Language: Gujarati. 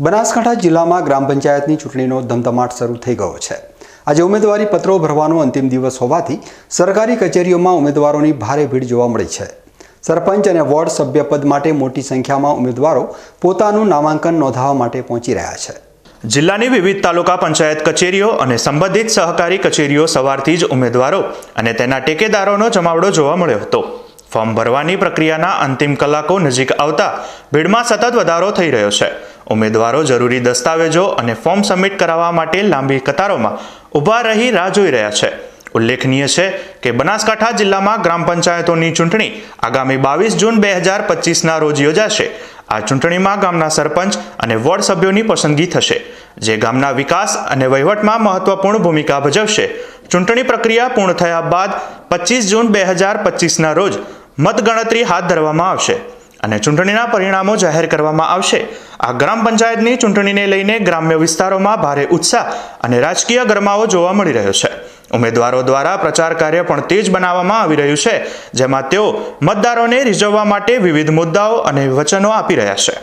બનાસકાંઠા જિલ્લામાં ગ્રામ પંચાયતની ચૂંટણીનો ધમધમાટ શરૂ થઈ ગયો છે. આજે ઉમેદવારી પત્રો ભરવાનો અંતિમ દિવસ હોવાથી સરકારી કચેરીઓમાં ઉમેદવારોની ભારે ભીડ જોવા મળી છે. સરપંચ અને વોર્ડ સભ્ય પદ માટે મોટી સંખ્યામાં ઉમેદવારો પોતાનું નામાંકન નોંધાવવા માટે પહોંચી રહ્યા છે. જિલ્લાની વિવિધ તાલુકા પંચાયત કચેરીઓ અને સંબંધિત સહકારી કચેરીઓ સવારથી જ ઉમેદવારો અને તેના ટેકેદારોનો જમાવડો જોવા મળ્યો હતો. ફોર્મ ભરવાની પ્રક્રિયાના અંતિમ કલાકો નજીક આવતા ભીડમાં સતત વધારો થઈ રહ્યો છે. ઉમેદવારો જરૂરી દસ્તાવેજો અને ફોર્મ સબમિટ કરાવવા માટે લાંબી કતારોમાં ઊભા રહી રાહ જોઈ રહ્યા છે. ઉલ્લેખનીય છે કે બનાસકાંઠા જિલ્લામાં ગ્રામ પંચાયતોની ચૂંટણી આગામી બાવીસ જૂન બે હજાર પચીસના રોજ યોજાશે. આ ચૂંટણીમાં ગામના સરપંચ અને વોર્ડ સભ્યોની પસંદગી થશે, જે ગામના વિકાસ અને વહીવટમાં મહત્વપૂર્ણ ભૂમિકા ભજવશે. ચૂંટણી પ્રક્રિયા પૂર્ણ થયા બાદ પચીસ જૂન બે હજાર પચીસના રોજ મતગણતરી હાથ ધરવામાં આવશે. અને ચૂંટણીના પરિણામો જાહેર કરવામાં આવશે. આ ગ્રામ પંચાયતની ચૂંટણીને લઈને ગ્રામ્ય વિસ્તારોમાં ભારે ઉત્સાહ અને રાજકીય ગરમાવો જોવા મળી રહ્યો છે. ઉમેદવારો દ્વારા પ્રચાર કાર્ય પણ તેજ બનાવવામાં આવી રહ્યું છે, જેમાં તેઓ મતદારોને રીઝવવા માટે વિવિધ મુદ્દાઓ અને વચનો આપી રહ્યા છે.